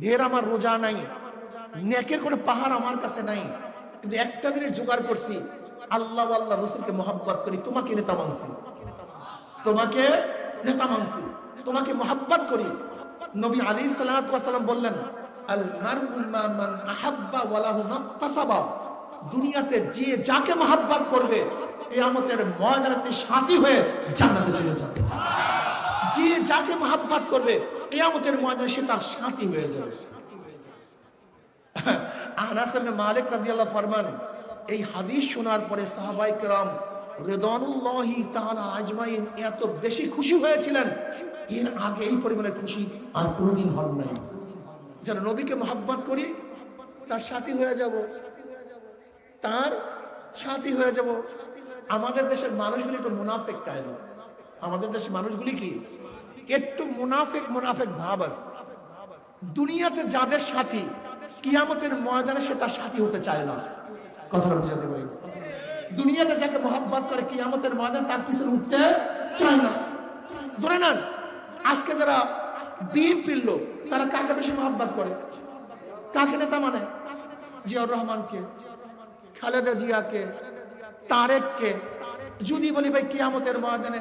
ঢের আমার রোজা নাই, নেকের কোনো পাহাড় আমার কাছে নাই, কিন্তু একটা জিনিস জোগাড় করছি, আল্লাহ আল্লাহ রসুলকে মোহাব্বত করি, তোমাকে নেতা মানছি। তোমাকে নেতা মানছি, তোমাকে মোহাব্বত করি। নবী আলী সাল্লাম বললেন দুনিয়াতে যে যাকে মোহাব্বত করবে, কিয়ামতের ময়দানে সাথী হয়ে জান্নাতে চলে যাবে। যে যাকে মোহাব্বত করবে কেয়ামতের ময়দানে সে তার সাথী হয়ে যাবে। আনাস মালিক রাদিয়াল্লাহ ফরমান, এই হাদিস শোনার পরে সাহাবাই কেরাম রেদানুল্লাহি তাআলা আজমাইন এত বেশি খুশি হয়েছিলেন, এর আগে এই পরিমাণের খুশি আর কোনোদিন হন নাই। যারা নবীকে মোহাব্বত করি, তার সাথী হয়ে যাব, তার সাথী হয়ে যাব। আমাদের দেশের মানুষগুলি একটু মুনাফেক তাই না? আমাদের দেশের মানুষগুলি কি? একটু মুনাফেক মুনাফেক ভাব আছে দুনিয়াতে যাদের সাথী, কিয়ামতের ময়দানে সে তার সাথী হতে চায় না। কথাটা বুঝাতে পারি দুনিয়াতে যাকে মহাব্বত করে কিয়ামতের ময়দানে তার পিছনে উঠতে চায় না। ধরে নেন, আজকে যারা বিএনপির লোক, তারা কাকে বেশি মহাব্বত করে? কাকে নেতা মানে? জিয়াউর রহমানকে, খালেদা জিয়াকে, তারেককে। যদি বলি ভাই, কিয়ামতের ময়দানে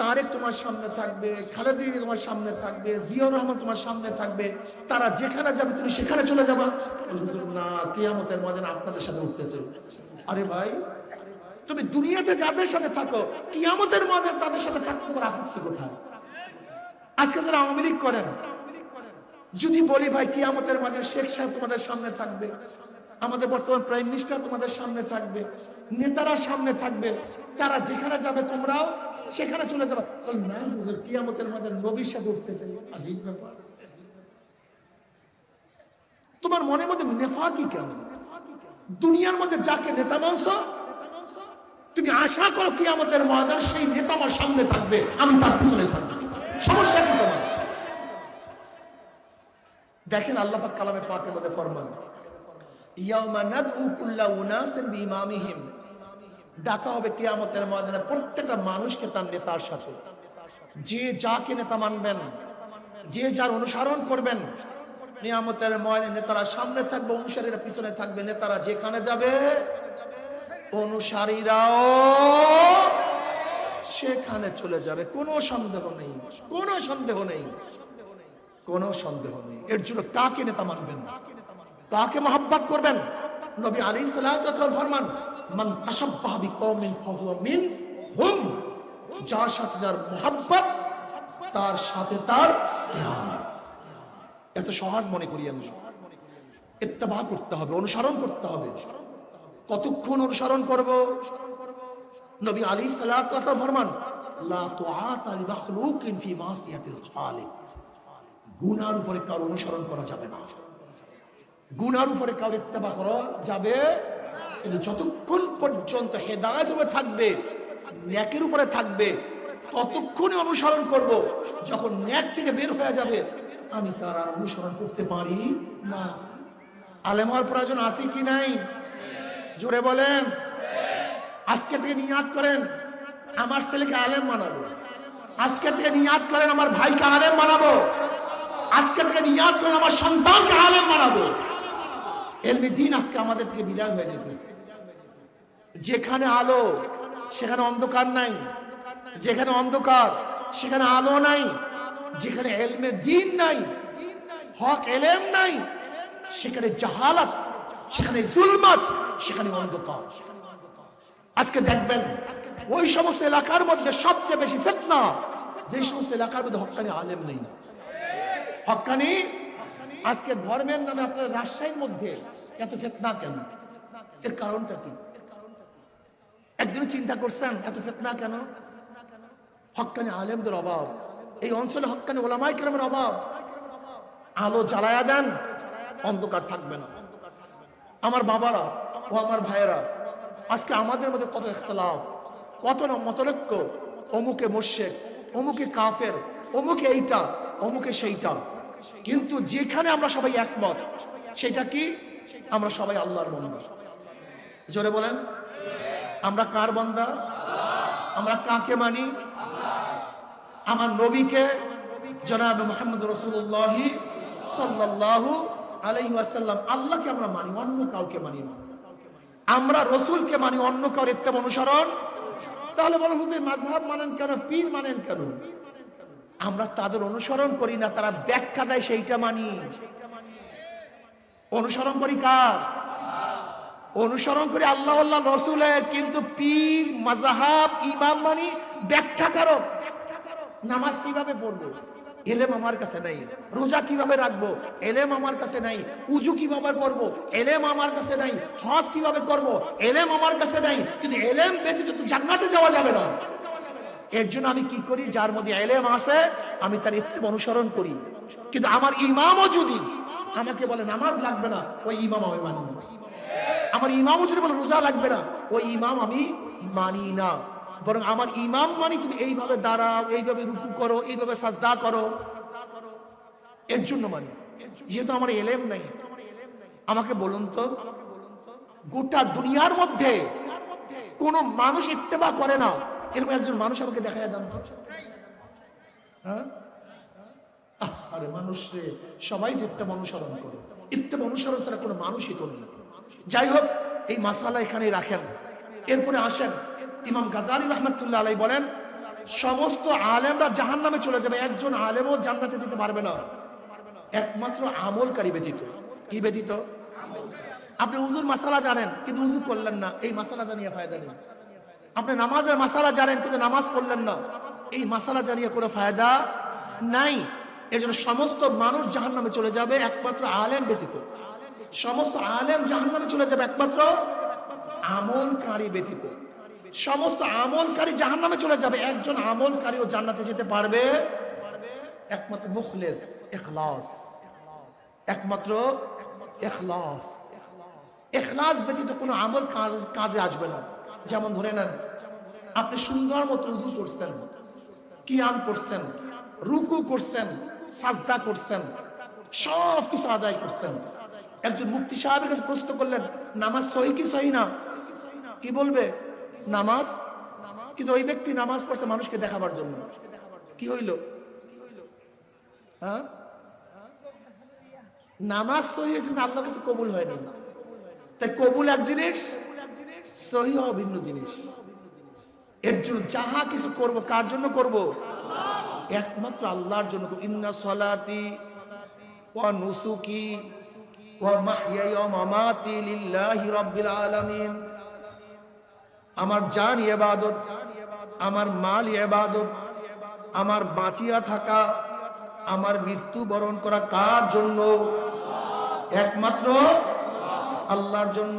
তারেক তোমার সামনে থাকবে, খালেদা জিয়া তোমার সামনে থাকবে, জিয়াউর রহমান তোমার সামনে থাকবে। তারা যেখানে যাবে, তুমি সেখানে চলে যাবা। না, কিয়ামতের ময়দানে আপনাদের সাথে উঠতে চাই। আরে ভাই, তুমি দুনিয়াতে যাদের সাথে থাকো, কিয়ামতের ময়দানে তাদের সাথে থাকতে তোমার আপত্তি কোথায়? আজকে যারা আওয়ামী লীগ করেন, যদি বলি ভাই, কিয়ামতের মাঝে শেখ সাহেব তোমাদের সামনে থাকবে, আমাদের বর্তমান প্রাইম মিনিস্টার তোমাদের সামনে থাকবে, নেতারা সামনে থাকবে, তারা যেখানে যাবে তোমরাও সেখানে চলে যাবে। না, হুজুর, কিয়ামতের মাঝে নবীর সাথে উঠতে চাই আজীব ব্যাপার। তোমার মনের মধ্যে নেফা কি কেন? দুনিয়ার মধ্যে যাকে নেতা মানছ, তুমি আশা করো কিয়ামতের ময়দান সেই নেতা আমার সামনে থাকবে, আমি তার পিছনে থাকব। সমস্যা কি তোমার? দেখেন আল্লাহ পাক কালামে মধ্যে ফরমান, ইয়াউমা নাদউ কুল্লা উনাসিন বিইমামিহিম। ডাকা হবে কিয়ামতের ময়দানে প্রত্যেকটা মানুষকে তার নেতার সাথে। যে যাকে নেতা মানবেন, যে যার অনুসরণ করবেন নিয়ামতের ময়দানে নেতারা সামনে থাকবে, অনুসারীরা পিছনে থাকবে, নেতারা যেখানে যাবে, অনুসারীরাও সেখানে চলে যাবে। কোনো সন্দেহ নেই, কোনো সন্দেহ নেই, কোনো সন্দেহ নেই। এর জন্য কাকে নেতা মানবেন? কাকে মহাব্বত করবেন? নবী আলী সাল্লাম ফরমান মান ফাহুয়া মিন হুম যার সাথে যার তার সাথে তার এত সহজ মনে করি আমি। ইত্তেবা করতে হবে, অনুসরণ করতে হবে। কতক্ষণ অনুসরণ করব? নবী আলী সাল্লাল্লাহু ফরমান গুনার উপরে কারও অনুসরণ করা যাবে না। গুনার উপরে কারও ইত্তেবা করা যাবে কিন্তু যতক্ষণ পর্যন্ত হেদায়ত উপরে থাকবে, ন্যাকের উপরে থাকবে, ততক্ষণই অনুসরণ করব। যখন ন্যাক থেকে বের হয়ে যাবে, আমি তার আর অনুসরণ করতে পারি না। আলেম হওয়ার প্রয়োজন আছে কি নাই? জোরে বলেন। আজকে থেকে নিয়াদ করেন, আমার ছেলেকে আলেম বানাবো। আজকে থেকে নিয়াদ করেন, আমার ভাইকে আলেম বানাবো। আজকে থেকে নিয়াদ করেন, আমার সন্তানকে আলেম বানাবো। এলমি দিন আজকে আমাদের থেকে বিদায় হয়ে যেতেছে। যেখানে আলো, সেখানে অন্ধকার নাই। যেখানে অন্ধকার, সেখানে আলো নাই। যেখানে এলমে দিন নাই, হক এলেম নাই, সেখানে জাহালাত, সেখানে জুলমাত, সেখানে অন্ধকার। আজকে দেখবেন, ওই সমস্ত এলাকার মধ্যে সবচেয়ে বেশি ফেতনা, যে সমস্ত এলাকার মধ্যে হকানি আলেম নেই। হকানি আজকে ধর্মের নামে আপনার রাজশাহীর মধ্যে এত ফেতনা কেন? এর কারণটা কি? একদিন চিন্তা করছেন, এত ফেতনা কেন? হকানি আলেমদের অভাব। এই অঞ্চলে হকানি ওলামাই কেরামের অভাব। আলো জ্বালায়া দেন, অন্ধকার থাকবে না। আমার বাবারা ও আমার ভাইয়েরা, আজকে আমাদের মধ্যে কত ইখতলাফ, কত না মতলক্য অমুকে মোর্শেক অমুকে কাফের, অমুকে এইটা, অমুকে সেইটা। কিন্তু যেখানে আমরা সবাই একমত, সেটা কি? আমরা সবাই আল্লাহর বন্ধা। জোরে বলেন। আমরা কার বন্ধা? আমরা কাকে মানি? আমার নবীকে, জনাব মোহাম্মদ রসুল্লাহি সাল্লাল্লাহু আলাইহি ওয়াসাল্লাম। আল্লাহকে আমরা মানি, অন্য কাউকে মানি না। আমরা রসুলকে মানি, অন্য কাউর ইত্তেব অনুসরণ। তাহলে বলো হুজুর, মাযহাব মানেন কেন, পীর মানেন কেন? আমরা তাদের অনুসরণ করি না, তারা ব্যাখ্যা দেয় সেইটা মানি। অনুসরণ করি কার? অনুসরণ করি আল্লাহ আল্লাহ রসুলের, কিন্তু পীর মাজাহাব ইমাম মানি ব্যাখ্যা করো। নামাজ কীভাবে পড়ব? এলেম আমার কাছে নাই। রোজা কীভাবে রাখব? এলেম আমার কাছে নাই। উজু কীভাবে করব? এলেম আমার কাছে নাই। হজ কীভাবে করব? এলেম আমার কাছে নাই। কিন্তু এলেম ব্যতীত তো জান্নাতে যাওয়া যাবে না। এর জন্য আমি কি করি? যার মধ্যে এলেম আছে, আমি তার ইত্তেব অনুসরণ করি। কিন্তু আমার ইমামও যদি আমাকে বলে, নামাজ লাগবে না, ওই ইমাম আমি মানি না। আমার ইমামও যদি বলে, রোজা লাগবে না, ওই ইমাম আমি মানি না। বরং আমার ইমাম মানি, তুমি এইভাবে দাঁড়াও, এইভাবে রুকু করো, এইভাবে সাজদা করো। এর জন্য মানি। যেহেতু আমার এলেম নাই, আমাকে বলুন তো, গোটা দুনিয়ার মধ্যে কোন মানুষ ইত্তেবা করে না। এরকম একজন মানুষ আমাকে দেখা যায় হ্যাঁ? আরে মানুষ রে, সবাই তো ইত্তেবা অনুসরণ করে। ইত্তেবা অনুসরণ ছাড়া কোনো মানুষই তো নেই। যাই হোক, এই মাসালা এখানে রাখেন। এরপরে আসেন ইমাম গাজালি রহমতুল্লাহ আলাই বলেন, সমস্ত আলেমরা জাহান নামে চলে যাবে। একজন আলেমও জান্নাতে যেতে পারবে না। একমাত্র আমলকারী ব্যতীত। কি ব্যতীত? আপনি হুজুর মাসালা জানেন, কিন্তু উজু করলেন না। এই মাসালা জানিয়ে ফায়দা নেই। আপনি নামাজের মাসালা জানেন, কিন্তু নামাজ পড়লেন না। এই মাসালা জানিয়ে কোনো ফায়দা নাই। এর জন্য সমস্ত মানুষ জাহান নামে চলে যাবে, একমাত্র আলেম ব্যতীত। সমস্ত আলেম জাহান নামে চলে যাবে একমাত্র আমলকারী ব্যতীত। সমস্ত আমলকারী জাহান নামে চলে যাবে, একজন আমলকারীও জান্নাতে যেতে পারবে। একমাত্র মুখলেস, এখলাস। একমাত্র এখলাস। এখলাস ব্যতীত কোনো আমল কাজে আসবে না। যেমন ধরে নেন, আপনি সুন্দর মতো উজু করছেন, কিয়াম করছেন, রুকু করছেন, সাজদা করছেন সব কিছু আদায় করছেন। একজন মুফতি সাহেবের কাছে প্রশ্ন করলেন, নামাজ সহি কি সহি না? কি বলবে? নামাজ? কিন্তু ওই ব্যক্তি নামাজ পড়ছে মানুষকে দেখাবার জন্য। কি হইল? হ্যাঁ? নামাজ সহি হয়েছে আল্লাহর কাছে কবুল হয়নি। তাই কবুল এক জিনিস সহি ভিন্ন জিনিস। এর জন্য যাহা কিছু করব, কার জন্য করব? একমাত্র আল্লাহর জন্য। ইন্না সলাতি ওয়া নুসুকি আমার জান ইবাদত, আমার মাল ইবাদত, আমার বাঁচিয়া থাকা, আমার মৃত্যু বরণ করা কার জন্য? একমাত্র আল্লাহর জন্য।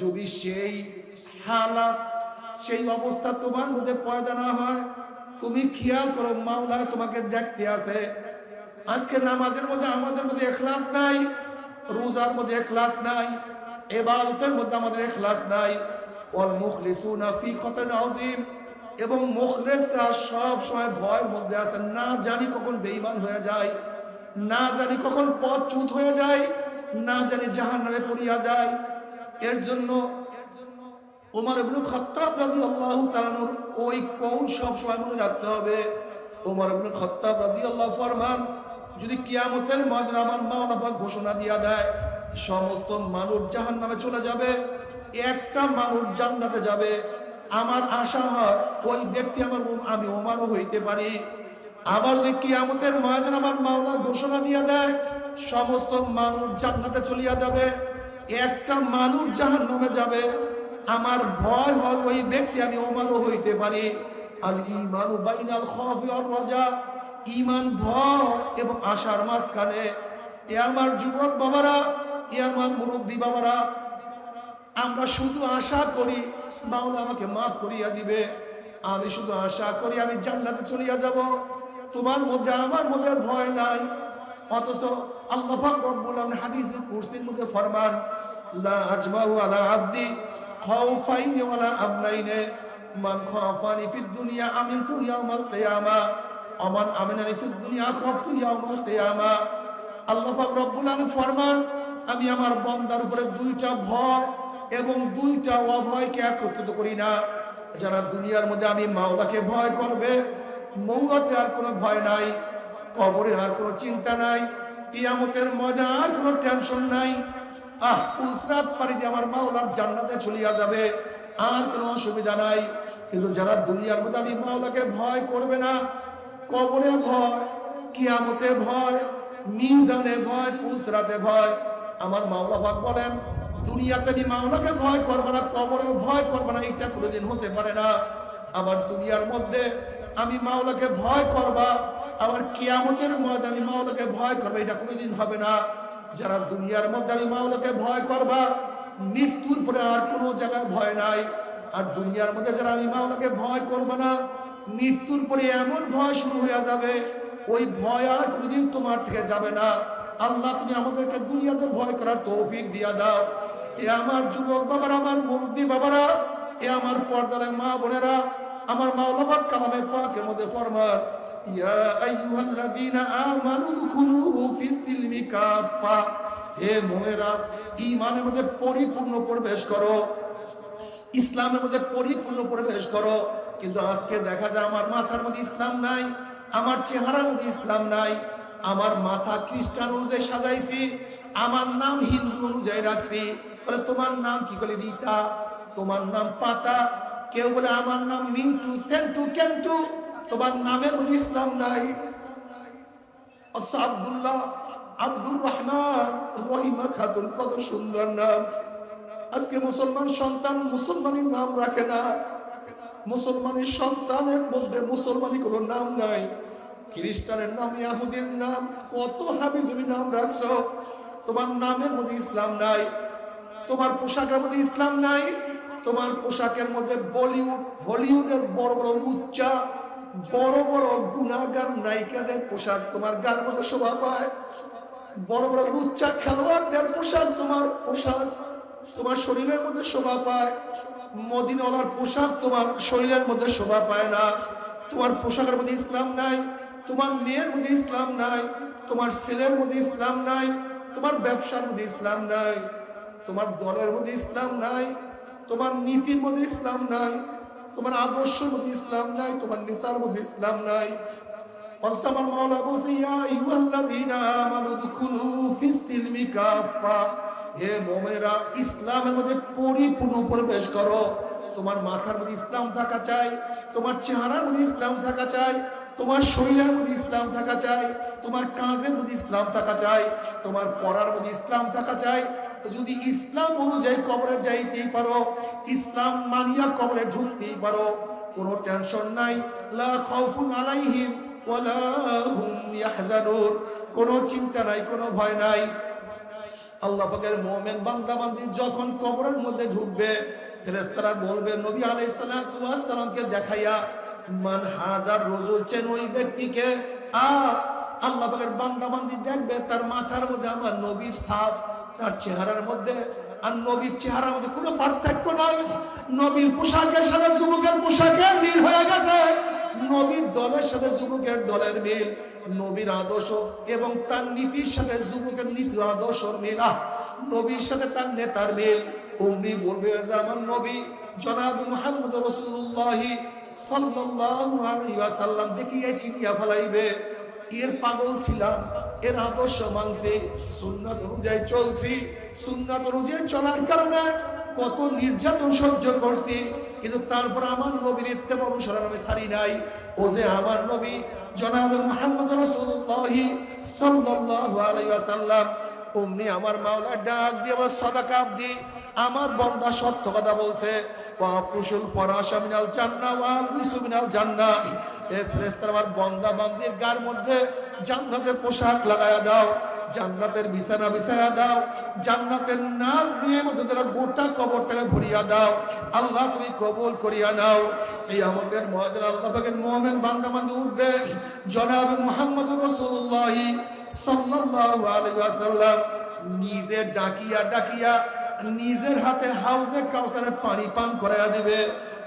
যদি সেই হালাত, সেই অবস্থা তোমার মধ্যে পয়দা না হয়, তুমি খেয়াল করো মাওলা তোমাকে দেখতে আসে আজকে নামাজের মধ্যে আমাদের মধ্যে এখলাস নাই, রোজার মধ্যে এখলাস নাই, এবাদতের মধ্যে আমাদের এখলাস নাই। ওয়াল মুখলিসুনা ফি আযীম। এবং মুখলেসরা সব সময় ভয়ের মধ্যে আছে, না জানি কখন বেঈমান হয়ে যায়, না জানি কখন পথ চুত হয়ে যায়, না জানি জাহান নামে পড়িয়া যায়। এর জন্য ওমর ইবনে খাত্তাব রাদিয়াল্লাহু তালানোর ওই কৌল সব সময় মনে রাখতে হবে। ওমর ইবনে খাত্তাব আল্লাহ ফরমান, যদি কিয়ামতের ময়দানে আমার মাওলানা পাক ঘোষণা দিয়া দেয়, সমস্ত মানুষ জাহান নামে চলে যাবে, একটা মানুষ জান্নাতে যাবে। আমার আশা হয় ওই ব্যক্তি আমার আমি ওমারও হইতে পারি। আবার যদি কিয়ামতের ময়দান আমার মাওলা ঘোষণা দিয়া দেয়, সমস্ত মানুষ জান্নাতে চলিয়া যাবে। একটা মানুষ জাহান্নামে যাবে, আমার ভয় হয় ওই ব্যক্তি আমি ওমারও হইতে পারি। আল ইমানু বাইনাল রাজা ইমান ভয় এবং আশার মাঝখানে। এ আমার যুবক বাবারা, এ আমার মুরব্বী বাবারা, আমরা শুধু আশা করি, মাওলা আমাকে মাফ করিয়া দিবে। আমি শুধু আশা করি আমি জান্নাতে চলিয়া যাব। তোমার মধ্যে আমার মধ্যে ভয় নাই, অথচ আল্লাহ রব্বুল আলামিন হাদিসে কুরসির মধ্যে ফরমান, লা আজমাউ আলা আবদি খাউফাইন ওয়ালা আমনাইনে, মান খাফানি ফিদ দুনিয়া আমিনতু ইয়াউমাল কিয়ামা আমান আমিনানি ফিদ দুনিয়া খাফতু ইয়াউমাল কিয়ামা। আল্লাহ পাক রব্বুল আলামিন ফরমান, আমি আমার বান্দার উপরে দুইটা ভয় এবং দুইটা অভয়কে একত্রিত করি না। যারা দুনিয়ার মধ্যে আমি মাওলাকে ভয় করবে, মৌলাতে আর কোনো ভয় নাই, কবরে আর কোনো চিন্তা নাই কিয়ামতের ময়দান আর কোনো টেনশন নাই। আহ পুসরাত পারি দিয়ে আমার মাওলার জান্নাতে চলিয়া যাবে, আর কোনো অসুবিধা নাই। কিন্তু যারা দুনিয়ার মধ্যে আমি মাওলাকে ভয় করবে না, কবরে ভয়, কিয়ামতে ভয়, মিজানে ভয় পুসরাতে ভয়। আমার মাওলা ভাগ বলেন, দুনিয়াতে আমি মাওলাকে ভয় করবে না কবরে ভয় করবে না, এটা কোনোদিন হতে পারে না। আবার দুনিয়ার মধ্যে আমি মাওলাকে ভয় করবা, আবার কিয়ামতের মধ্যে আমি মাওলাকে ভয় করব, এটা কোনোদিন হবে না। যারা দুনিয়ার মধ্যে আমি মাওলাকে ভয় করবা, মৃত্যুর পরে আর কোনো জায়গায় ভয় নাই। আর দুনিয়ার মধ্যে যারা আমি মাওলাকে ভয় করব না, মৃত্যুর পরে এমন ভয় শুরু হয়ে যাবে, ওই ভয় আর কোনোদিন তোমার থেকে যাবে না। আল্লাহ, তুমি আমাদেরকে দুনিয়াতে ভয় করার তৌফিক দিয়া দাও। এ আমার যুবক বাবারা, আমার মুরব্বী বাবারা, এ আমার পর্দালের মা বোনেরা আমার মাওলাবাদ কালামে পাকের মধ্যে ফরমান, ইয়া আইয়ুহাল্লাযীনা আমানু দুখুলু ফিস কাফা হে মুমিনেরা ঈমানের মধ্যে পরিপূর্ণ প্রবেশ করো। ইসলামের মধ্যে পরিপূর্ণ প্রবেশ করো। কিন্তু আজকে দেখা যায় আমার মাথার মধ্যে ইসলাম নাই, আমার চেহারার মধ্যে ইসলাম নাই। আমার মাথা খ্রিস্টান অনুযায়ী সাজাইছি, আমার নাম হিন্দু অনুযায়ী রাখছি। বলে, তোমার নাম কি? বলে, রীতা। তোমার নাম পাতা। কেউ বলে, আমার নাম মিন্টু, সেন্টু, কেন্টু। তোমার নামের মধ্যে ইসলাম নাই। আব্দুল্লাহ, আব্দুর রহমান, রহিমা খাতুন, কত সুন্দর নাম। আজকে মুসলমান সন্তান মুসলমানের নাম রাখে না। মুসলমানের সন্তানের মধ্যে মুসলমানি কোনো নাম নাই। খ্রিস্টানের নাম, ইয়াহুদের নাম, কত হাবিজুবি নাম রাখছো। তোমার নামের মধ্যে ইসলাম নাই। তোমার পোশাকের মধ্যে ইসলাম নাই। তোমার পোশাকের মধ্যে বলিউড, হলিউডের বড় বড় উচ্চা বড় বড় গুণাগার নায়িকাদের পোশাক তোমার গার মধ্যে শোভা পায়। বড় বড় লুচ্চা খেলোয়াড়দের পোশাক তোমার পোশাক তোমার শরীরের মধ্যে শোভা পায়। মদিনওয়ালার পোশাক তোমার শরীরের মধ্যে শোভা পায় না। তোমার পোশাকের মধ্যে ইসলাম নাই, তোমার মেয়ের মধ্যে ইসলাম নাই, তোমার ছেলের মধ্যে ইসলাম নাই, তোমার ব্যবসার মধ্যে ইসলাম নাই, তোমার দলের মধ্যে ইসলাম নাই তোমার নীতির মধ্যে ইসলাম নাই, তোমার আদর্শের মধ্যে ইসলাম নাই, তোমার নেতার মধ্যে ইসলাম নাই। ইসলামের মধ্যে পরিপূর্ণ প্রবেশ করো। তোমার মাথার মধ্যে ইসলাম থাকা চাই, তোমার চেহারার মধ্যে ইসলাম থাকা চাই তোমার শরীরের মধ্যে ইসলাম থাকা চাই, তোমার কাজের মধ্যে ইসলাম থাকা চাই, তোমার পড়ার মধ্যে ইসলাম থাকা চাই। যদি ইসলাম অনুযায়ী কবরে যাইতেই পারো, ইসলাম মানিয়া কবরে ঢুকতেই পারো, কোনো টেনশন নাই। লা আলাইহিম কোনো চিন্তা নাই, কোনো ভয় নাই। আল্লাহ পাকের মোমেন বান্দা বান্দি যখন কবরের মধ্যে ঢুকবে, ফেরেশতারা বলবে, নবী আলাইহিস সালাতু ওয়াস সালামকে দেখাইয়া মান হাজার ওই ব্যক্তিকে দেখবে, তার মাথার মধ্যে আমার নবীর ছাপ, তার চেহারার মধ্যে, আর নবীর চেহারার মধ্যে কোনো পার্থক্য নাই। নবীর পোশাকের সাথে যুবকের মিল হয়ে গেছে। নবীর দলের সাথে যুবকের দলের মিল, নবীর আদর্শ এবং তার নীতির সাথে যুবকের নীতি আদর্শর মিল। আহ, নবীর সাথে তার নেতার মিল। অমনি বলবে আমার নবী, জনাব মোহাম্মদ রসুল্লাহি সাল্লাল্লাহু আলাইহি ওয়াসাল্লাম দেখিয়ে চিনিয়া ফেলাইবে। এর পাগল ছিলাম, এর আদর্শ মানছি, সুন্নাত অনুযায়ী চলছি। সুন্নাত অনুযায়ী চলার কারণে কত নির্যাতন সহ্য করছি, কিন্তু তারপর আমার নবীর ইত্তেবা অনুসরণ আমি সারি নাই। ও যে আমার নবী, জনাব মোহাম্মদ রসুল্লাহ সাল্লাল্লাহু আলাইহি ওয়াসাল্লাম, অমনি আমার মাওলা ডাক দিয়ে, আমার সদাকাপ দি আমার বন্দা সত্য কথা বলছে। গার মধ্যে পোশাক দাও বিছানা দাও, জান্নাতের গোটা কবরটাকে ভরিয়া দাও। আল্লাহ তুমি কবুল করিয়া নাও। এই আমাদের মহাদের আল্লাহ মোহামেন বান্দা বান্দি উঠবে। জনাব মোহাম্মদ রসুল্লাহ নিজে ডাকিয়া ডাকিয়া নিজের হাতে হাউজে কাউসারে পানি পান করাইয়া দিবে।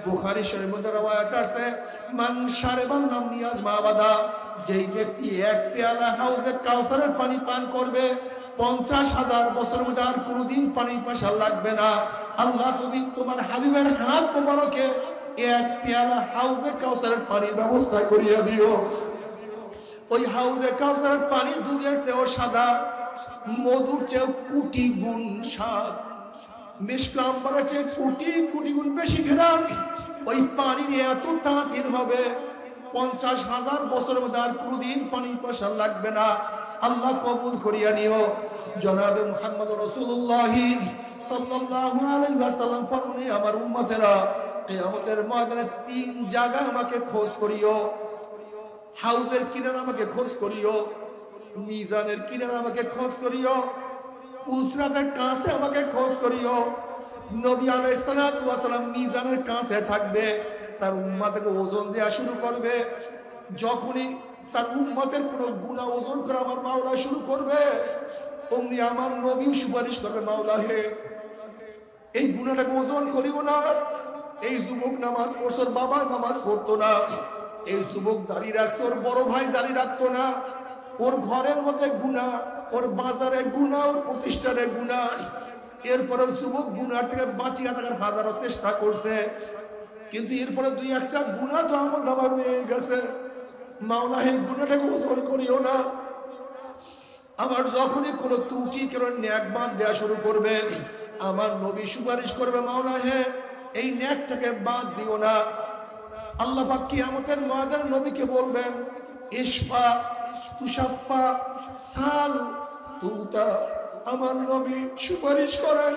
বুখারি শরীফের মধ্যে আছে মান শারিবান নাম নিয়াজ মাবাদা যেই ব্যক্তি এক পেয়ালা হাউজে কাউসারের পানি পান করবে, পঞ্চাশ হাজার বছর মধ্যে আর কোনোদিন পানি পয়সা লাগবে না। আল্লাহ, তুমি তোমার হাবিবের হাত মোবারকে এক পেয়ালা হাউজে কাউসারের পানির ব্যবস্থা করিয়া দিও। ওই হাউজে কাউসারের পানি দুনিয়ার চেয়েও সাদা, মধুর চেয়েও কুটি গুণ স্বাদ। মিষ্কা আম্বারের চেয়ে কোটি কোটি গুণ বেশি ঘেরান ওই পানির এত তাসির হবে, পঞ্চাশ হাজার বছরের মধ্যে আর কোনোদিন পানি পয়সা লাগবে না। আল্লাহ কবুল করিয়া নিও। জনাবে মুহাম্মদ রসুল্লাহ সাল্লাল্লাহু আলাইহি ওয়াসাল্লাম ফরমানে, আমার উম্মতেরা, কিয়ামতের ময়দানে তিন জায়গা আমাকে খোঁজ করিও। হাউজের কিনারে আমাকে খোঁজ করিও। মিজানের কিনারে আমাকে খোঁজ করিও। উসরাতের কাছে আমাকে খোঁজ করিও। নবী ওয়াস মিজানের কাছে থাকবে, তার উম্মতকে ওজন দেওয়া শুরু করবে। যখনই তার উম্মতের কোনো গুনাহ ওজন করে আমার মাওলা শুরু করবে, অমনি আমার নবী সুপারিশ করবে, মাওলা হে, এই গুণাটাকে ওজন করিও না। এই যুবক নামাজ পড়ছে, ওর বাবা নামাজ পড়তো না। এই যুবক দাঁড়িয়ে রাখছে, ওর বড় ভাই দাঁড়িয়ে রাখতো না। ওর ঘরের মধ্যে গুণা ওর বাজারে গুণা ওর প্রতিষ্ঠানে গুণা এরপরে যুবক গুনার থেকে বাঁচিয়ে থাকার হাজারো চেষ্টা করছে। কিন্তু এরপরে দুই একটা গুণা তো আমার নামা রয়ে গেছে। মাওলা এই গুণাটাকে ওজন করিও না। আমার যখনই কোনো ত্রুটি, কেন ন্যাক দেওয়া শুরু করবে, আমার নবী সুপারিশ করবে মাওলা হে, এই ন্যাকটাকে বাদ দিও না। আল্লাহ পাক কিয়ামতের ময়দান নবীকে বলবেন ইসফা তুষাফা, সাল, তুতা, আমার নবী সুপারিশ করেন,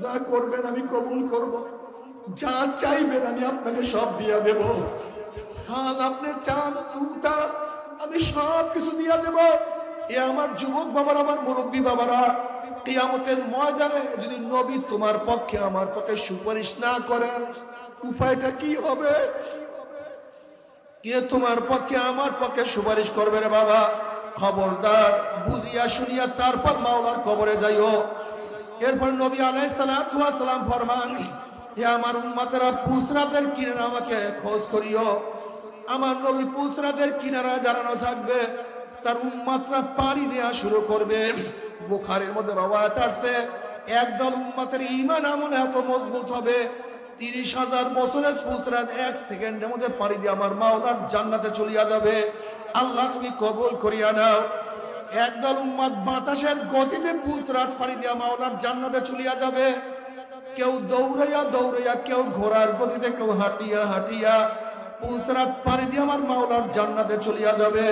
যা করবেন আমি কবুল করব, যা চাইবেন আমি আপনাকে সব দিয়া দেব। সাল আপনি চান, তুতা, আমি সব কিছু দিয়া দেব। এ আমার যুবক বাবার, আমার মুরব্বী বাবারা, কিয়ামতের ময়দানে যদি নবী তোমার পক্ষে, আমার পক্ষে সুপারিশ না করেন, উপায়টা কি হবে? কে তোমার পক্ষে, আমার পক্ষে সুপারিশ করবে রে বাবা? খবরদার, বুঝিয়া শুনিয়া তারপর মাওলার কবরে যাইও। এরপর নবী আলাই সালাম ফরমান, হে আমার উম্মাতেরা, পুসরাতের কিনারা আমাকে খোঁজ করিও। আমার নবী পুসরাতের কিনারায় দাঁড়ানো থাকবে, তার উম্মাতরা পাড়ি দেওয়া শুরু করবে। বুখারের মধ্যে রবায়াত আসছে, একদল উম্মাতের ইমান আমল এত মজবুত হবে তিরিশ হাজার বছরের পুসরাত এক সেকেন্ডের মধ্যে পাড়ি দিয়ে আমার মাওলার জান্নাতে চলিয়া যাবে। আল্লাহ তুমি কবল করিয়া নাও। একদল উম্মাদ বাতাসের গতিতে পুসরাত পাড়ি দিয়া মাওলার জান্নাতে চলিয়া যাবে। কেউ দৌড়াইয়া দৌড়াইয়া, কেউ ঘোড়ার গতিতে, কেউ হাঁটিয়া হাঁটিয়া পুসরাত পাড়ি দিয়ে আমার মাওলার জান্নাতে চলিয়া যাবে।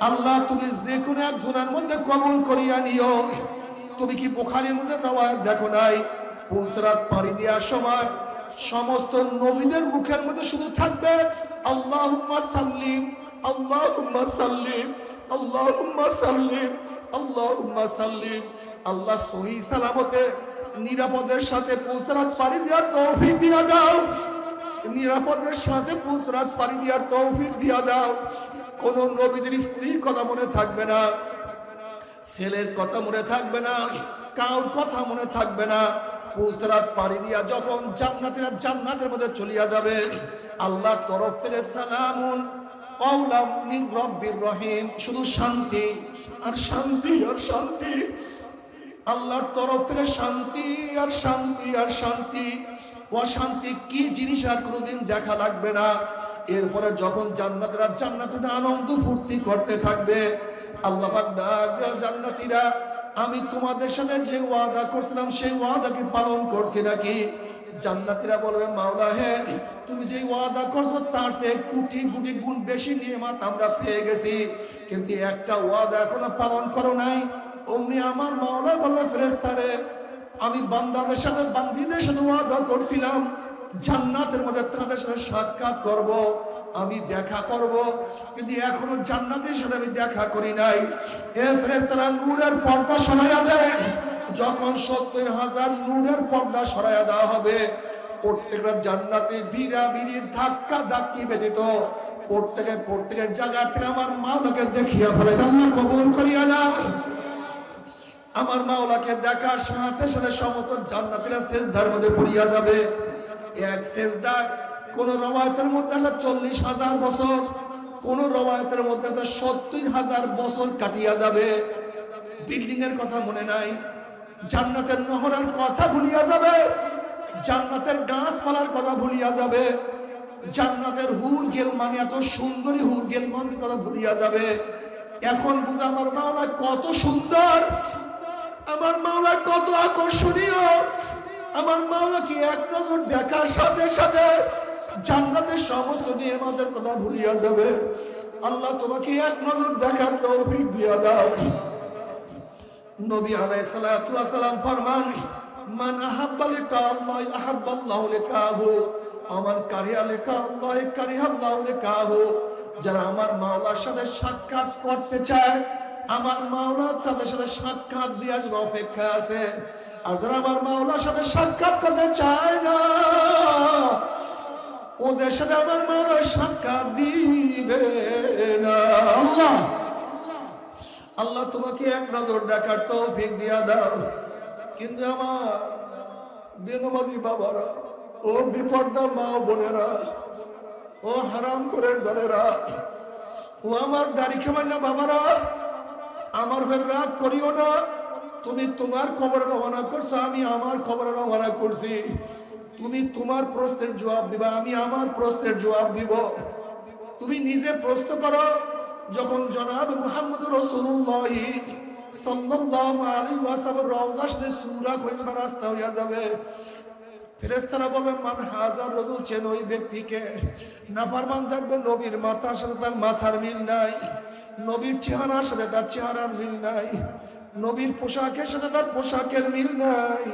আল্লাহ তুমি যে কোনো একজনের মধ্যে কবুল করিয়া নিও। তুমি কি বোখারির মধ্যে রওয়ায়াত দেখো নাই? পুসরাত পাড়ি দেওয়ার সময় সমস্ত নবীদের মুখের মধ্যে শুধু থাকবে, আল্লাহুম্মা সাল্লিম আল্লাহুম্মা সাল্লিম আল্লাহুম্মা সাল্লিম আল্লাহুম্মা সাল্লিম। আল্লাহ সহি সালামতে নিরাপদের সাথে পুসরাত পাড়ি দেওয়ার তৌফিক দিয়া দাও। নিরাপদের সাথে পুসরাত পাড়ি দেওয়ার তৌফিক দিয়া দাও। কোন নবীদের স্ত্রীর কথা মনে থাকবে না, ছেলের কথা মনে থাকবে না কাউর কথা মনে থাকবে না। পুসরাত পাড়ি দিয়া যখন জান্নাতীরা জান্নাতের মধ্যে চলিয়া যাবে, আল্লাহর তরফ থেকে সালামুন। কওলাম মিন রব্বির রহিম। শুধু শান্তি আর শান্তি আর শান্তি। আল্লাহর তরফ থেকে শান্তি আর শান্তি আর শান্তি। অশান্তি কি জিনিস আর কোনোদিন দেখা লাগবে না। এরপরে যখন জান্নাতরা জান্নাতীরা আনন্দ ফুর্তি করতে থাকবে, আল্লাহ জান্নাতীরা আমি তোমাদের সাথে যে ওয়াদা করছিলাম, সেই ওয়াদাকে পালন করছি নাকি? জান্নাতীরা বলবে, মাওলা হে, তুমি যে ওয়াদা করছ, তার চেয়ে কোটি কোটি গুণ বেশি নিয়ামত আমরা পেয়ে গেছি। কিন্তু একটা ওয়াদা এখনও পালন করো নাই। অমনি আমার মাওলা বলবে ফেরেস্তারে আমি বান্দাদের সাথে, বান্দিদের সাথে ওয়াদা করছিলাম। জান্নাতের মধ্যে তাদের সাথে সাক্ষাৎ করব, আমি দেখা করব। কিন্তু এখনও জান্নাতের সাথে আমি দেখা করি নাই। এ ফেরেস্তারা নূরের পর্দা সরাইয়া দেয় যখন সত্তর হাজার নূরের পর্দা সরাইয়া দেওয়া হবে, প্রত্যেকটা জান্নাতে ভিড়া ভিড়ি ধাক্কা ধাক্কি ব্যতীত প্রত্যেকের প্রত্যেকের জায়গা থেকে আমার মাওলাকে দেখিয়া ফেলে আল্লাহ কবুল করিয়া না আমার মাওলাকে দেখার সাথে সাথে সমস্ত জান্নাতীরা সেজদার মধ্যে পড়িয়া যাবে। এক সেজদা, কোন রবায়তের মধ্যে আছে চল্লিশ হাজার বছর, কোন রবায়তের মধ্যে আছে সত্তর হাজার বছর কাটিয়া যাবে। বিল্ডিং এর কথা মনে নাই, জান্নাতের নহরের কথা ভুলিয়া যাবে, জান্নাতের গাছপালার কথা ভুলিয়া যাবে, জান্নাতের হুর গেলমান এত সুন্দরী হুর গেলমানের কথা ভুলিয়া যাবে। এখন বুঝা আমার মাওলা কত সুন্দর, আমার মাওলা কত আকর্ষণীয় আমার মাওলা কি এক নজর দেখার সাথে সাথে জান্নাতের সমস্ত নিয়মাদের কথা ভুলিয়া যাবে। আল্লাহ তোমাকে এক নজর দেখার তৌফিক দিয়া দাও। নবী আলাইহিস সালাতু ওয়াস সালাম ফরমান, মান আহাব্বা লিকা আল্লাহ আহাব্বাল্লাহু লিকাহু। আমান কারিয়া লিকা আল্লাহ কারিহাল্লাহু লিকাহু। যারা আমার মাওলার সাথে সাক্ষাৎ করতে চায়, আমার মাওলা তাদের সাথে সাক্ষাৎ দেওয়ার জন্য অপেক্ষা আছে। আর যারা আমার মাওলার সাথে সাক্ষাৎ করতে চায় না, ওদের সাথে আমার মাওলা সাক্ষাৎ দিবে না। আল্লাহ আল্লাহ তোমাকে এক নজর দেখার তৌফিক দিয়া দাও। কিন্তু আমার বেনমাজি বাবারা, ও বিপর্দা মা বোনেরা, ও হারাম করে দলেরা, ও আমার দাড়ি খেমার না বাবারা, আমার হয়ে রাগ করিও না। তুমি তোমার খবরে রওনা করছ, আমি আমার খবরে রওনা করছি। তুমি তোমার প্রশ্নের জবাব দিবা, আমি আমার প্রশ্নের জবাব দিব। তুমি নিজে প্রশ্ন করো, যখন জনাব মুহাম্মদ রাসূলুল্লাহ সাল্লাল্লাহু আলাইহি ওয়াসাল্লাম রওজার সাথে সূরা হয়ে যাবে রাস্তা হইয়া যাবে। ফেরেশতারা বলবে, মান হাজার রজুল চেন ওই ব্যক্তিকে? নাফরমান থাকবে নবীর মাথার সাথে তার মাথার মিল নাই, নবীর চেহারার সাথে তার চেহারার মিল নাই। নবীর পোশাকের সাথে তার পোশাকের মিল নাই।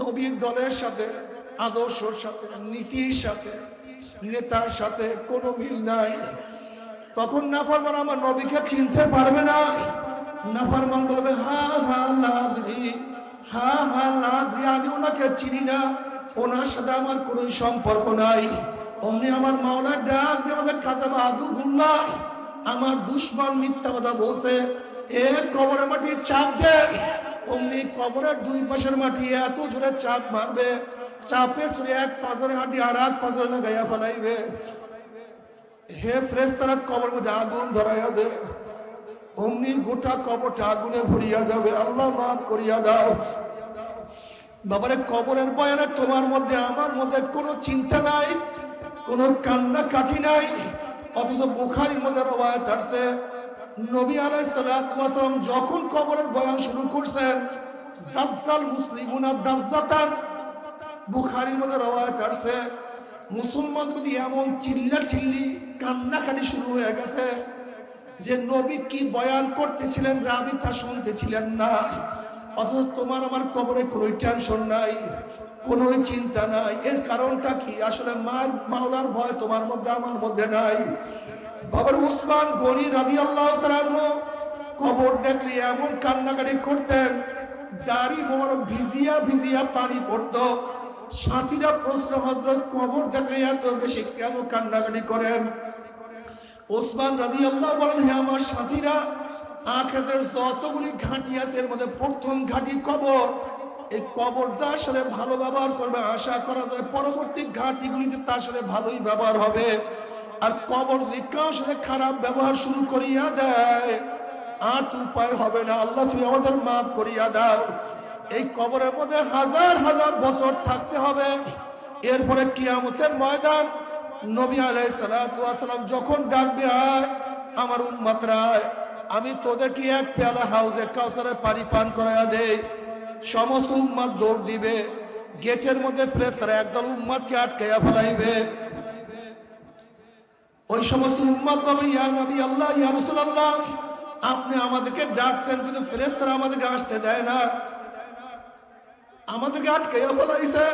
নবীর দলের সাথে, আদর্শর সাথে, নীতির সাথে, নেতার সাথে কোনো মিল নাই। তখন নাফরমান আমার নবীকে চিনতে পারবে না। নাফরমান বলবে, হা হা, লাদ্রি, হা হা, লাদ্রি, আমি ওনাকে চিনি না। ওনার সাথে আমার কোনো সম্পর্ক নাই। অমনি আমার মাওলা ডাক দেবে খাজাবা আদু গুল্লা আমার দুশ্মন মিথ্যা কথা বলছে। এ কবরের মাটি চাপ দে অমনি কবরের দুই পাশের মাটি এত জোরে চাপ মারবে, চাপের চুরে এক পাঁচরে হাঁটি আর এক পাঁচরে না গাইয়া ফেলাইবে। হে ফ্রেস তারা কবর মধ্যে আগুন ধরাইয়া দে। অমনি গোটা কবরটা আগুনে ভরিয়া যাবে। আল্লাহ মাফ করিয়া দাও। বাবারে, কবরের বয়ানে তোমার মধ্যে, আমার মধ্যে কোনো চিন্তা নাই, কোনো কান্না কাটি নাই, অথচ বুখারির মধ্যে রবায়ত আসছে। নবী সালাতু সালাম যখন কবরের বয়ান শুরু করছেন, দাজ্জাল মুসলিমুনা দাজ্জাতান, বুখারির মধ্যে রবায়ত আসছে, মুসলমান যদি এমন চিল্লা চিল্লি কান্নাকাটি শুরু হয়ে গেছে যে নবী কি বয়ান করতেছিলেন রাবি তা শুনতেছিলেন না। অথচ তোমার আমার কবরে কোনো টেনশন নাই কোনো চিন্তা নাই। এর কারণটা কি? আসলে মার, মাওলার ভয় তোমার মধ্যে, আমার মধ্যে নাই। বাবার উসমান গনি রাজি আল্লাহ কবর দেখলে এমন কান্নাকাটি করতেন, দাড়ি মোবারক ভিজিয়া ভিজিয়া পানি পড়তো। সাথীরা প্রশ্ন হজরত কবর দেখলে এত বেশি কেন কান্নাকাটি করেন? ওসমান রাদি আল্লাহ বলেন হে আমার সাথীরা আখেদের যতগুলি ঘাঁটি আছে, এর মধ্যে প্রথম ঘাঁটি কবর। এই কবর যার সাথে ভালো ব্যবহার করবে, আশা করা যায় পরবর্তী ঘাঁটিগুলিতে তার সাথে ভালোই ব্যবহার হবে। আর কবর যদি সাথে খারাপ ব্যবহার শুরু করিয়া দেয়, আর তো উপায় হবে না। আল্লাহ তুমি আমাদের মাফ করিয়া দাও। এই কবরের মধ্যে হাজার হাজার বছর থাকতে হবে। এরপরে কিয়ামতের ময়দান, নবী আলাই সালাম যখন ডাকবে আমার উম্মাতরায় আমি তোদেরকে এক পেয়ালা হাউজে কাউসারে পানি পান করাইয়া দেই। সমস্ত উম্মাদ দৌড় দিবে। গেটের মধ্যে ফ্রেশ তারা একদল উম্মাদকে আটকাইয়া ফেলাইবে। ওই সমস্ত উম্মাদ বলো, ইয়া নবী আল্লাহ, ইয়া রসুল আল্লাহ আপনি আমাদেরকে ডাকছেন কিন্তু ফেরেশতারা আমাদেরকে আসতে দেয় না। আমাদেরকে আটকাইয়া বলাইছে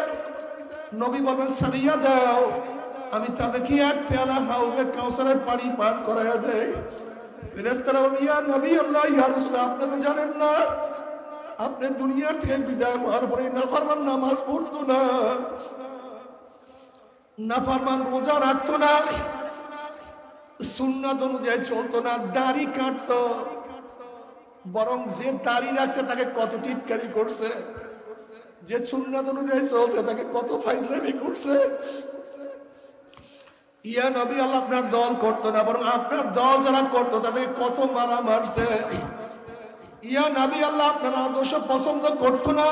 নবী বলেন সারিয়া দাও। আমি তাদেরকে এক পেয়ালা হাউজে কাউসারের পানি পান করাইয়া দেয় ফেরেশতারা বলেন ইয়া নবী আল্লাহ, ইয়া রাসূল আপনি তো জানেন না। আপনি দুনিয়া থেকে বিদায় হওয়ার পরে নাফারমান নামাজ পড়তো না। নাফারমান রোজা রাখতো না। সুন্নাত অনুযায়ী চলতো না, দাড়ি কাটতো। বরং যে দাড়ি রাখছে তাকে কত টিটকারি করছে। যে সুন্নাত অনুযায়ী চলছে তাকে কত ফাইজলামি করছে। ইয়া নবী, আল্লাহ আপনার দল করতো না, বরং আপনার দল যারা করতো তাদেরকে কত মারা মারছে। ইয়া নবী, আল্লাহ আপনার আদর্শ পছন্দ করতো না,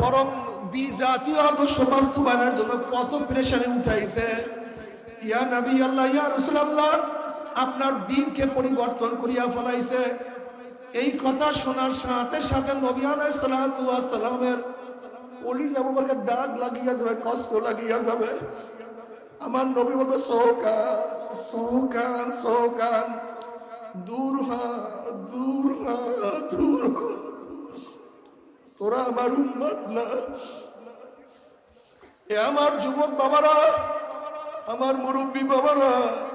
বরং বিজাতীয় আদর্শ বাস্তবায়নের জন্য কত প্রেশারে উঠাইছে। ইয়া নবী আল্লাহ, ইয়া রসুল আপনার দিনকে পরিবর্তন করিয়া ফলাইছে। এই কথা শোনার সাথে সাথে নবী আলাই সালামের কলিজা মুবারকের দাগ লাগিয়া যাবে, কষ্ট লাগিয়া যাবে। আমার নবী বলবে, সৌকান সৌকান সৌকান, দূর হ দূর হ, দূর তোরা আমার উম্মত না। এ আমার যুবক বাবারা আমার মুরব্বী বাবারা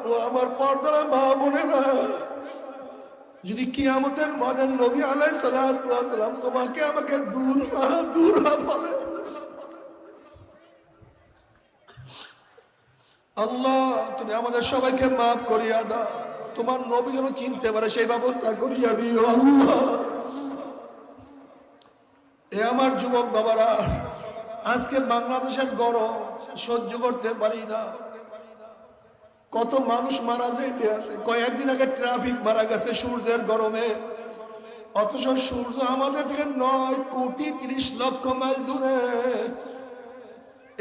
ও আমার পর্দার মা বোনেরা, যদি কিয়ামতের মদের নবী আলাই সালাম তোমাকে আমাকে দূর দূর বলে। আল্লাহ, তুমি আমাদের সবাইকে মাফ করিয়া দাও। তোমার নবী যেন চিনতে পারে, সেই ব্যবস্থা করিয়া দিও আল্লাহ। এ আমার যুবক বাবারা, আজকে বাংলাদেশের গরম সহ্য করতে পারি না। কত মানুষ মারা যাইতে আছে। কয়েকদিন আগে ট্রাফিক মারা গেছে সূর্যের গরমে। অথচ সূর্য আমাদের থেকে নয় কোটি তিরিশ লক্ষ মাইল দূরে।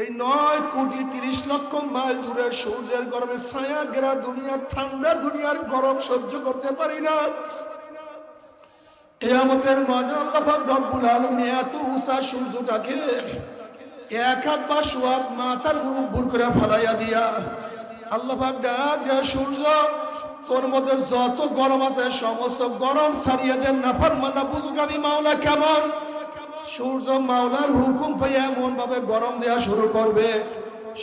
এই নয় কোটি তিরিশ লক্ষ মাইল দূরে সূর্যের গরমে ছায়া গেরা দুনিয়ার ঠান্ডা দুনিয়ার গরম সহ্য করতে পারি না। কেয়ামতের মাঝে আল্লাহ রব্বুল আলম এত উষা সূর্যটাকে এক হাত বা সোয়াত মাথার গ্রুপ ভুর করে ফালাইয়া দিয়া আল্লাহ পাক ডাক দেয়া সূর্য, তোর মধ্যে যত গরম আছে, সমস্ত গরম সারিয়ে দেন নাফার মানা বুঝুক আমি মাওলা কেমন? সূর্য মাওলার হুকুম পেয়ে এমন ভাবে গরম দেওয়া শুরু করবে।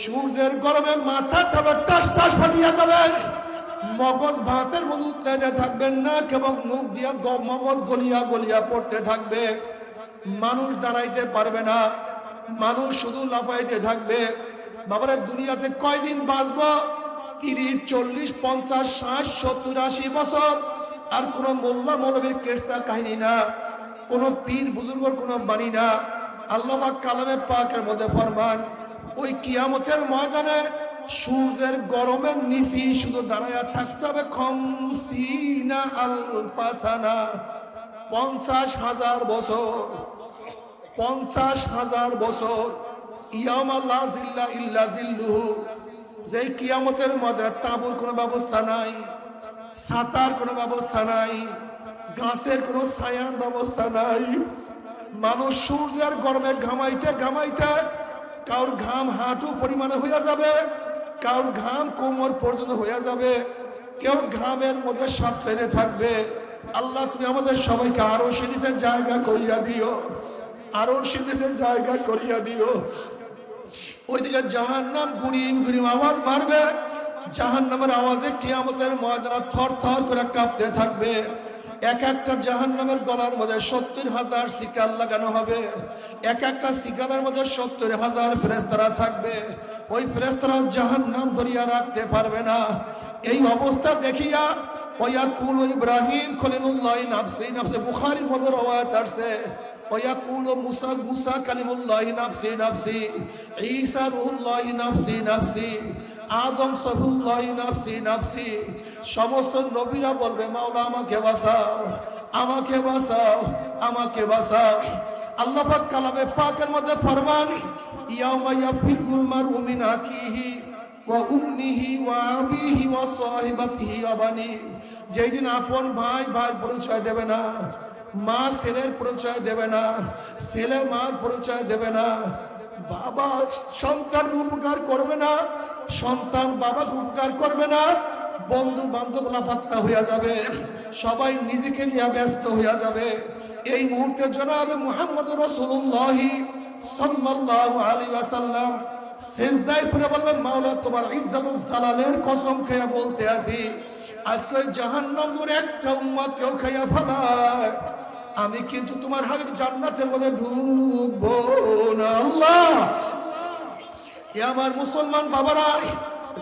সূর্যের গরমে মাথা টালো টাস টাস ফাটিয়া যাবে। মগজ ভাতের মধ্যে উত্তেজে থাকবেন না, কেবল মুখ দিয়া মগজ গলিয়া গলিয়া পড়তে থাকবে। মানুষ দাঁড়াইতে পারবে না। মানুষ শুধু লাফাইতে থাকবে। বাবারা, দুনিয়াতে কয়দিন বাঁচবো? তিরিশ, চল্লিশ, পঞ্চাশ, ষাট, সত্তর, আশি বছর। আর কোন মোল্লা মৌলবীর কেরসা কাহিনী না। কোন পীর বুজুর্গর কোন বাণী না। আল্লাহ কালামে পাকের মধ্যে ফরমান, ওই কিয়ামতের ময়দানে সূর্যের গরমের নিচি শুধু দাঁড়ায়া থাকতে হবে। আলফাসানা, পঞ্চাশ হাজার বছর, পঞ্চাশ হাজার বছর। যে কিয়ামতের মধ্যে তাঁবুর কোনো ব্যবস্থা নাই ছাতার কোনো ব্যবস্থা নাই, গাছের কোনো ছায়ার ব্যবস্থা নাই। মানুষ সূর্যের গরমে ঘামাইতে ঘামাইতে কারোর ঘাম হাঁটু পরিমাণে হইয়া যাবে, কারোর ঘাম কোমর পর্যন্ত হইয়া যাবে। কেউ ঘামের মধ্যে সাত পেতে থাকবে। আল্লাহ, তুমি আমাদের সবাইকে আরও সিনিসের জায়গা করিয়া দিও, আরও সিনিসের জায়গা করিয়া দিও। ওইদিকে জাহান নাম গুড়িম গুড়িম আওয়াজ মারবে জাহান নামের আওয়াজে কিয়ামতের ময়দানা থর থর করে কাঁপতে থাকবে। এক একটা জাহান নামের গলার মধ্যে সত্তর হাজার শিকার লাগানো হবে। এক একটা শিকালের মধ্যে সত্তর হাজার ফেরেস্তারা থাকবে। ওই ফেরেস্তারা জাহান নাম ধরিয়া রাখতে পারবে না। এই অবস্থা দেখিয়া ওয়াকুল ইব্রাহিম খলিলুল্লাহ নাফসি নাফসে বুখারীর মধ্যে রওয়ায়াত আসছে। ويقول موسى موسى كلم الله نفسي نفسي عيسى روح الله نفسي نفسي আদম সফুল্লাহ নাফসি নাফসি সমস্ত নবীরা বলবে মাওলা আমাকে বাঁচাও আমাকে বাঁচাও আমাকে বাঁচাও আল্লাহ পাক কালামে পাকের মধ্যে ফরমান ইয়াউমা ইয়াফিরুল মারউ মিন আকিহি ওয়া উম্মিহি ওয়া আবিহি ওয়া সাহিবাতিহি ওয়া বানি যেই দিন আপন ভাই ভাইয়ের পরিচয় দেবে না মা ছেলের পরিচয় দেবে না, ছেলে মার পরিচয় দেবে না, বাবা সন্তান উপকার করবে না, সন্তান বাবাকে উপকার করবে না, বন্ধু বান্ধব লাপাত্তা হইয়া যাবে, সবাই নিজেকে নিয়ে ব্যস্ত হইয়া যাবে। এই মুহূর্তে জনাবে মোহাম্মদ রসুল্লাহ সাল্লাল্লাহু আলাইহি ওয়াসাল্লাম সেজদায় বলবেন, মাওলা, তোমার ইজ্জত জালালের কসম খেয়ে বলতে আছি আজকে জাহান্নাম তোমার একটা উম্মাদ কেউ খাইয়া ফেলায়। আমি কিন্তু তোমার হাবিব জান্নাতের মধ্যে ঢুকবো না, আল্লাহ। এ আমার মুসলমান বাবারা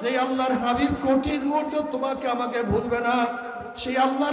যে আল্লাহর হাবিব কঠিন মুহূর্তে তোমাকে আমাকে ভুলবে না, সেই আল্লাহর